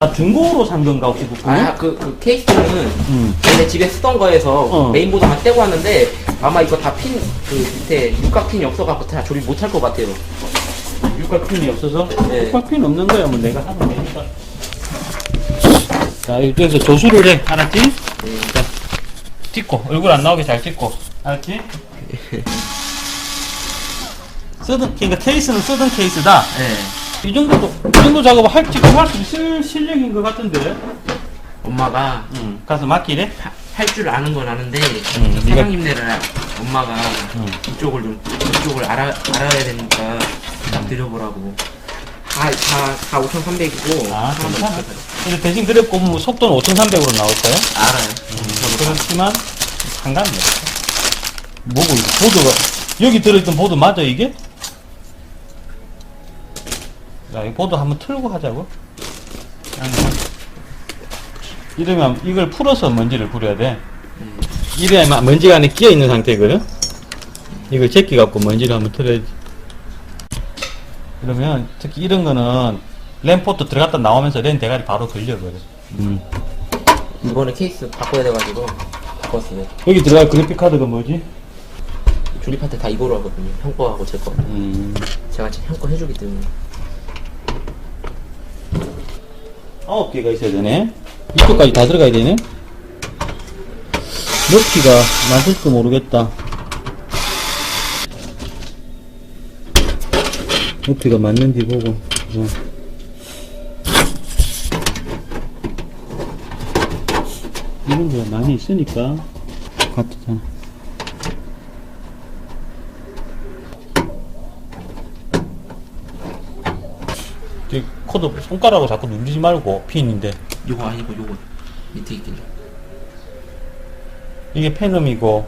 아, 중고로 산 건가 혹시 부품? 아, 그, 그 케이스는 음. 원래 집에 쓰던 거에서 어. 메인보드만 떼고 왔는데 아마 이거 다 핀, 그 밑에 육각핀이 없어갖고 다 조립 못 할 것 같아요. 육각핀이 없어서? 네. 육각핀 없는 거야 뭐 내가 하면 되니까 자 여기서 조수를 해 알았지? 자 찍고 얼굴 안 나오게 잘 찍고 알았지? 쓰던 그러니까 케이스는 쓰던 케이스다 네. 이 정도도 이 정도 작업을 할 지금 할 수 있을 실력인 것 같은데 엄마가 응. 가서 맡기래? 할 줄 아는 건 아는데 음, 사장님네를 엄마가 음. 이쪽을 좀 이쪽을 알아 알아야 되니까 딱 드려보라고. 다다다 5,300이고 아 괜찮아 근데 대신 그래 꼽으면 속도는 5300으로 나올까요? 알아요. 그렇지만 상관은 없어. 뭐고 이거 보드가 여기 들어있던 보드 맞아 이게? 자, 이 보드 한번 틀고 하자고. 이러면 이걸 풀어서 먼지를 부려야 돼. 이래야만 먼지가 안에 끼어 있는 상태거든. 이걸 제끼 갖고 먼지를 한번 틀어야지. 그러면 특히 이런 거는 램포트 들어갔다 나오면서 램 대가리 바로 걸려버려. 음. 이번에 케이스 바꿔야 돼가지고 바꿨어요. 여기 들어갈 그래픽 카드가 뭐지? 조립할 때 다 이거로 하거든요. 형 거하고 제 거. 음. 제가 지금 형 거 해주기 때문에. 아홉 개가 있어야 되네. 이쪽까지 다 들어가야 되네. 높이가 맞을지 모르겠다. 높이가 맞는지 보고. 어. 이런 거 많이 있으니까 같잖아. 이 코드 손가락으로 자꾸 누르지 말고 핀인데 요거 아니고 요거 밑에 있긴. 이게 팬음이고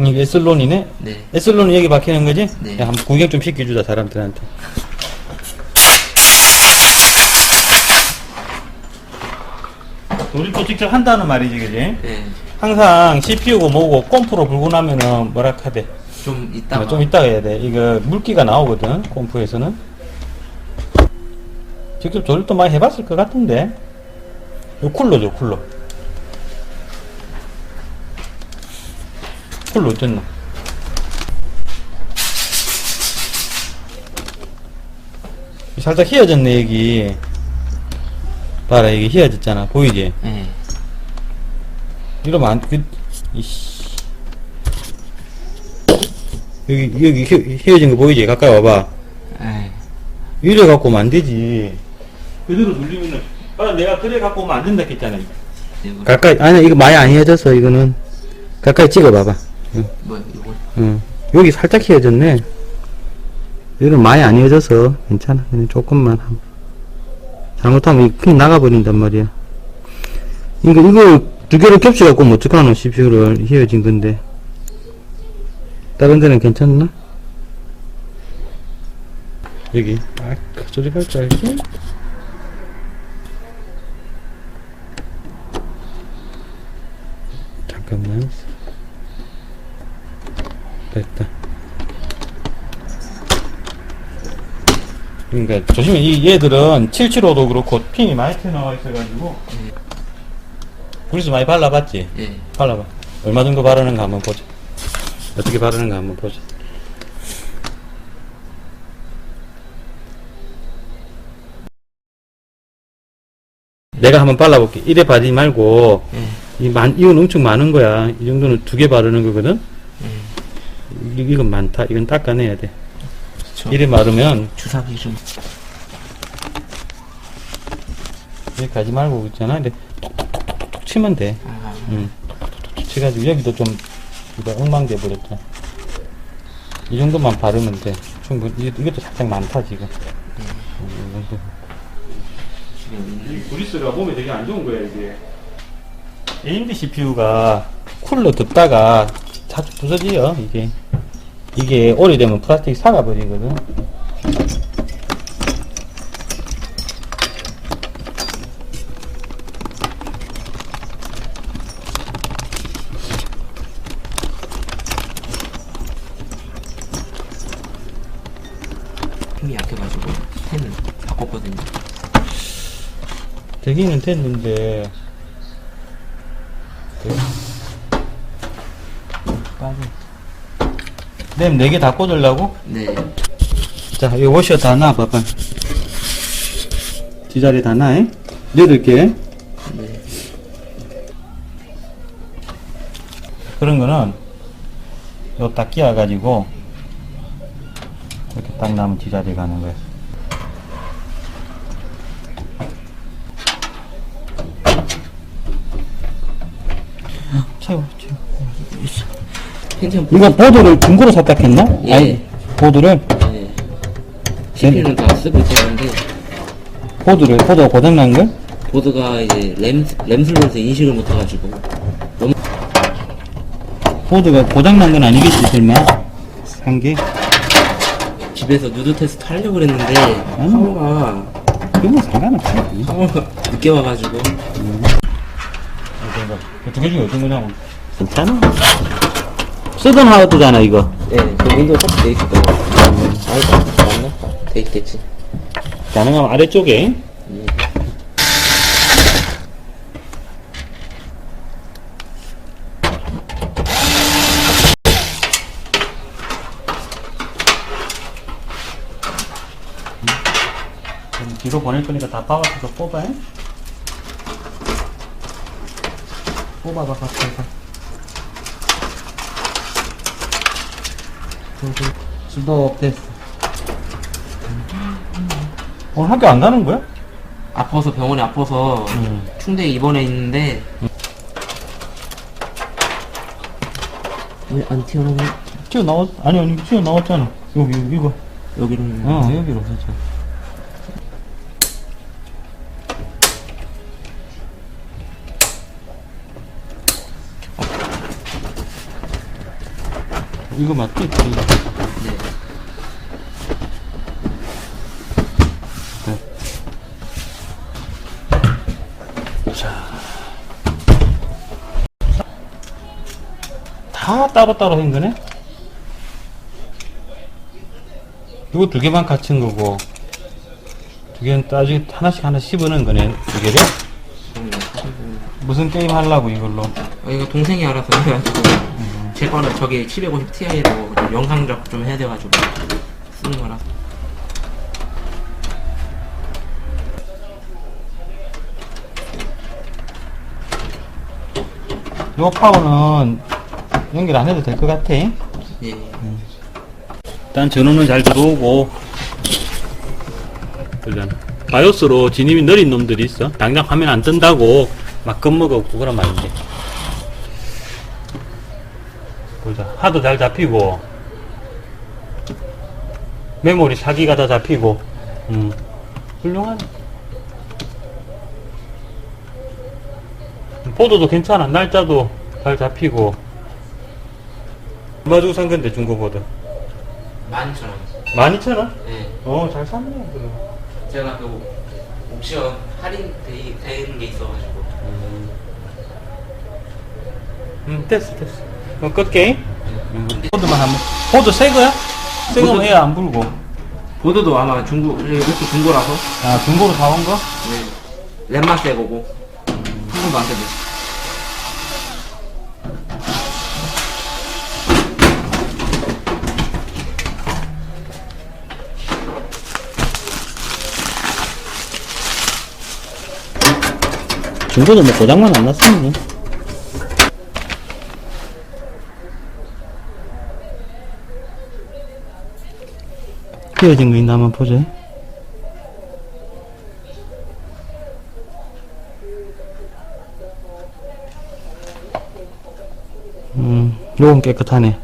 이게 에슬론이네? 네. 에슬론은 여기 박히는 거지? 네. 야, 한번 구경 좀 시켜주자 사람들한테 우리 또 직접 한다는 말이지 그지? 네. 항상 CPU고 뭐고 꼼프로 불고 나면은 뭐라 하대 좀 이따가. 어, 좀 이따가 해야 돼. 이거 물기가 나오거든, 콤프에서는. 직접 조립도 많이 해봤을 것 같은데. 이 쿨러죠, 쿨러. 쿨러 어쨌나? 살짝 휘어졌네, 여기. 봐라, 여기 휘어졌잖아. 보이지? 네. 이러면 안, 그, 이씨. 여기, 여기 휘, 휘어진 거 보이지? 가까이 와봐. 네. 이래 갖고 안 되지. 그대로 눌리면은, 아, 내가 그래 갖고 오면 안 된다 했잖아. 이거 가까이, 아니, 이거 많이 안 휘어졌어, 이거는. 가까이 찍어봐봐. 응, 뭐야 이거. 응. 여기 살짝 휘어졌네. 이거는 많이 안 휘어져서 괜찮아. 그냥 조금만 하면. 잘못하면 그냥 나가버린단 말이야. 이거, 이거 두 개를 겹쳐갖고 뭐 어떡하노, CPU를 휘어진 건데. 다른 데는 괜찮나? 여기. 아, 그 조립할 줄 알지? 잠깐만. 됐다. 그러니까 조심해. 이 얘들은 775도 그렇고 핀이 많이 튀어나와 있어가지고 그리스 많이 발라봤지? 예. 발라봐. 얼마 정도 바르는가 한번 보자. 어떻게 바르는가 한번 보자. 내가 한번 발라볼게. 이래 바르지 말고, 예. 이 만, 이건 엄청 많은 거야. 이 정도는 두 개 바르는 거거든? 예. 이, 이건 많다. 이건 닦아내야 돼. 그쵸. 이래 마르면, 주사기 좀. 이렇게 하지 말고 있잖아. 근데 톡톡톡톡톡 치면 돼. 아. 응. 톡톡톡톡 치가지고 여기도 좀, 이거 엉망돼 버렸죠. 이 정도만 바르면 돼. 충분히. 이- 이것도 살짝 많다, 지금. 음, 이 브리스가 몸에 되게 안 좋은 거야, 이게. AMD CPU가 쿨러 듣다가 자주 부서져요, 이게. 이게 오래되면 플라스틱 사가버리거든. 힘이 약해가지고 펜 바꿨거든요. 되기는 됐는데 빠져 램 4개 다 꽂으려고? 네. 자, 이 워셔 다 놔, 봐봐. 지자리 다 놔, 잉? 8개. 네. 그런 거는, 요 딱 끼워가지고, 이렇게 딱 나면 지자리 가는 거야. 채워, 채워. 펜션 이거 보드를 중고로 샀다 했나? 예. 아니, 보드를, 네. CPU는 다 쓰고 있었는데 보드를, 보드가 고장난 거야? 보드가 이제 램 램슬롯에서 인식을 못해가지고 너무 보드가 고장난 건 아니겠지, 설마? 한 개? 집에서 누드 테스트 하려고 그랬는데 아니. 파워가 그건 상관없어. 파워가 늦게 와가지고 두개 중에 어떤 거냐고. 괜찮아. 쓰던 하드잖아, 이거. 네, 그 윈도우 탑돼 있을 거예요. 아니다, 맞나? 돼 있겠지. 가능하면 아래쪽에. 뒤로 보낼 거니까 다 박아서 뽑아. 잉? 뽑아봐, 갑자기. 수도 됐어. 오늘 학교 안 가는 거야? 아파서 병원에 아파서 응. 충대에 입원해 있는데 왜 안 튀어나오냐? 튀어나왔, 아니, 아니, 튀어나왔잖아. 여기, 여기, 이거. 여기로 어, 여기로 했잖 이거 맞지? 네. 네. 자. 다 따로따로 한 거네? 이거 두 개만 갖춘 거고, 두 개는 따지, 하나씩 하나씩 씹어넣은 거네, 두 개를? 무슨 게임 하려고, 이걸로? 어, 이거 동생이 알아서 해가지고 제 거는 저기 750 Ti로 영상 작업 좀 해야 돼가지고 쓰는 거라. 요 파워는 연결 안 해도 될 것 같아. 예. 일단 전원은 잘 들어오고. 그러잖아 바이오스로 진입이 느린 놈들이 있어. 당장 화면 안 뜬다고 막 겁먹었고 그런 말인데 하도 잘 잡히고 메모리 사기가 다 잡히고 음 훌륭하네 보도도 괜찮아 날짜도 잘 잡히고 얼마 주고 산 건데 중고보드 12,000원 12,000원? 예. 어, 잘 샀네, 그래. 제가 그 옵션 할인 되- 되는 게 있어가지고 음, 됐어, 됐어. 그럼 끌게. 보드만 한번. 보드 새 거야? 새 거면 보드- 애안 불고. 보드도 아마 중고 이것도 중고라서 아, 중고로 사온 거? 네. 램만 새 거고 한번도 안 새고 중고도 뭐 고장만 안 났으면. 끼어진 거 있나 한번 보자. 음, 요건 깨끗하네.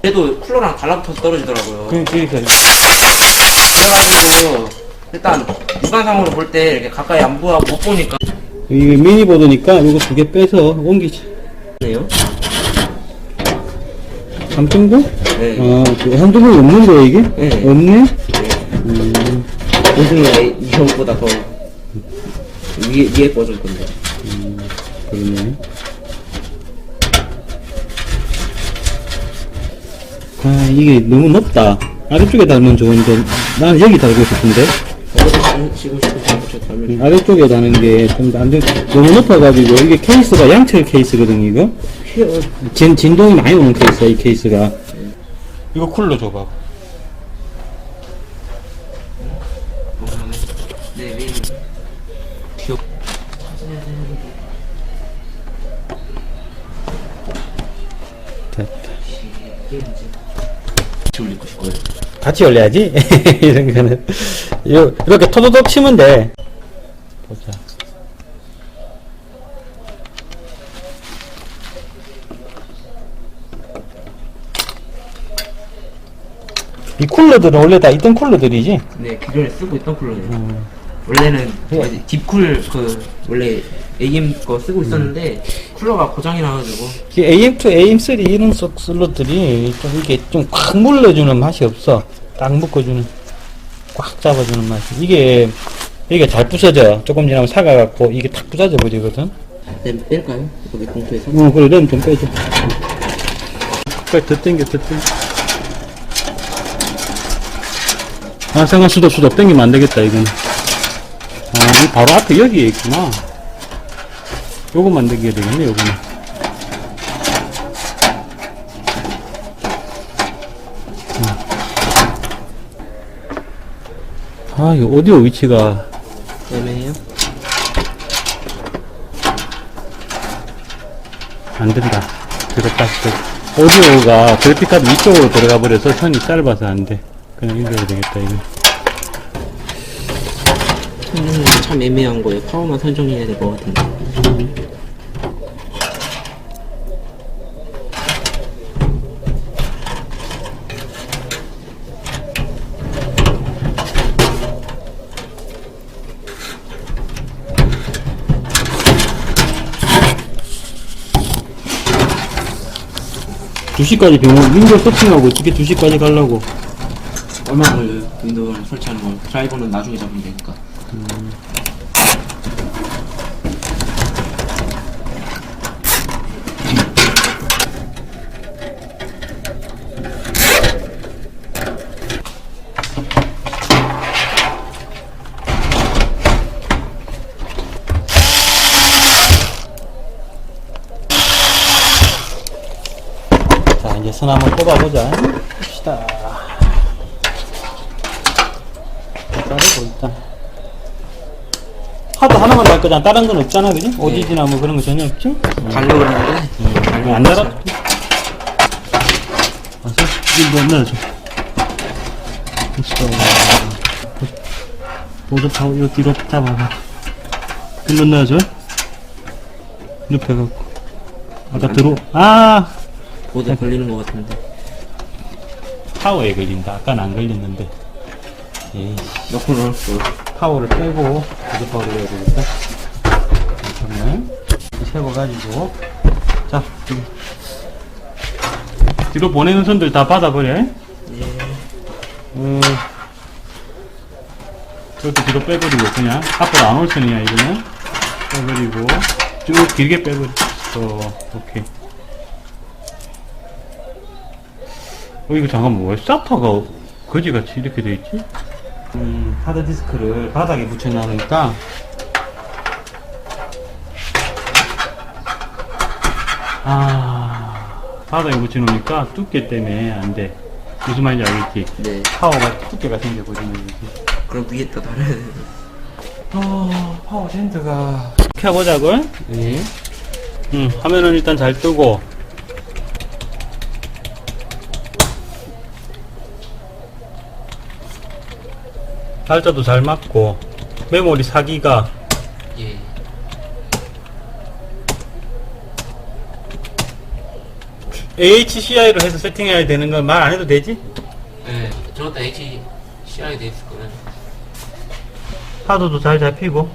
그래도 쿨러랑 달라붙어서 떨어지더라고요 그, 그니까. 그래가지고 일단 육안상으로 볼 때 이렇게 가까이 안 보아 못 보니까 이게 미니보드니까 이거 두 개 빼서 옮기자. 네요. 3.9? 네. 아, 그3.9 없는 거야, 이게? 네. 없네? 고등의 이형보다 더 위에 위에 버전 건데. 그러네. 아, 이게 너무 높다. 아래쪽에 달면 좋은데 나는 여기 달고 싶은데 어디 지금 싶으신 저 달면 음, 아래쪽에 다는 게 좀 안 돼. 너무 높아가지고 이게 케이스가 양철 케이스거든 이거. 해요. 진, 진동이 많이 오는 케이스야 이 케이스가. 이거 쿨러 줘봐. 네, 이게 이제 같이 올리고 싶어요. 같이 올려야지. 이런 거는. 요- 이렇게 토도독 치면 돼 보자 이 쿨러들은 원래 다 있던 쿨러들이지 네, 기존에 쓰고 있던 쿨러예요. 음. 원래는 예. 뭐지, 딥쿨 그 원래 AM 거 쓰고 있었는데 쿨러가 고장이 나가지고 이 AM2, AM3 이런 속 슬롯들이 좀 이게 좀꽉 물러주는 맛이 없어. 딱 묶어주는, 꽉 잡아주는 맛이. 이게, 이게 잘 부서져. 조금 지나면 사가갖고 이게 탁 부서져 버리거든. 네, 뺄까요? 여기 봉투에서 어, 그래, 램 좀 빼줘. 빨리 더 당겨, 더 당겨. 아, 생각 수도 수도 당기면 안 되겠다, 이건. 아, 이 바로 앞에 여기에 있구나. 요것만 당겨야 되겠네, 요거는. 아, 이 오디오 위치가 애매해요. 안 된다. 들었다. 그 오디오가 그래픽카드 위쪽으로 들어가 버려서 선이 짧아서 안 돼. 그냥 이겨야 되겠다, 이거. 성능은 참 애매한 거예요. 파워만 설정해야 될 것 같은데. 두시까지 병원, 윈도우 세팅하고 어떻게 2시까지 가려고. 얼마 걸려요? 윈도우를 설치하는 거. 드라이버는 나중에 잡으면 되니까. 선 한번 뽑아보자. 봅시다. 자르고 일단. 하도 하나만 달 거잖아. 다른 건 없잖아, 그지? 오디지나 뭐 그런 거 전혀 없죠? 달려고 그러는데. 음, 안 달아? 와서, 이거 뭐 넣어줘. 됐어. 모두 다, 이거 뒤로 잡아봐. 일로 넣어줘. 눕혀갖고. 아까 들어, 아! 보드 걸리는 것 같은데. 파워에 걸린다. 아까는 안 걸렸는데. 에이, 넣고 넣었어. 파워를 빼고, 보드 파워를 해야 되겠다. 잠깐만. 세워가지고. 자. 뒤로 보내는 선들 다 받아버려. 예. 음, 그것도 뒤로 빼버리고, 그냥. 앞으로 안올 선이야, 이거는. 빼버리고, 쭉 길게 빼버리고, 오케이. 어, 이거 잠깐만, 왜 사파가 거지같이 이렇게 돼 있지? 음, 하드디스크를 바닥에 붙여놓으니까, 아, 바닥에 붙여놓으니까 두께 때문에 안 돼. 무슨 말인지 알겠지? 네. 파워가 두께가 생겨버리는 거지. 그럼 위에다 달아야 돼. 어, 파워 밴드가. 켜보자고. 네. 응, 화면은 일단 잘 뜨고. 달자도 잘 맞고. 메모리 4기가. 예. AHCI로 해서 세팅해야 되는 건 말 안 해도 되지? 네. 저것도 HCI 돼 있을 거는. 하도도 잘 잡히고.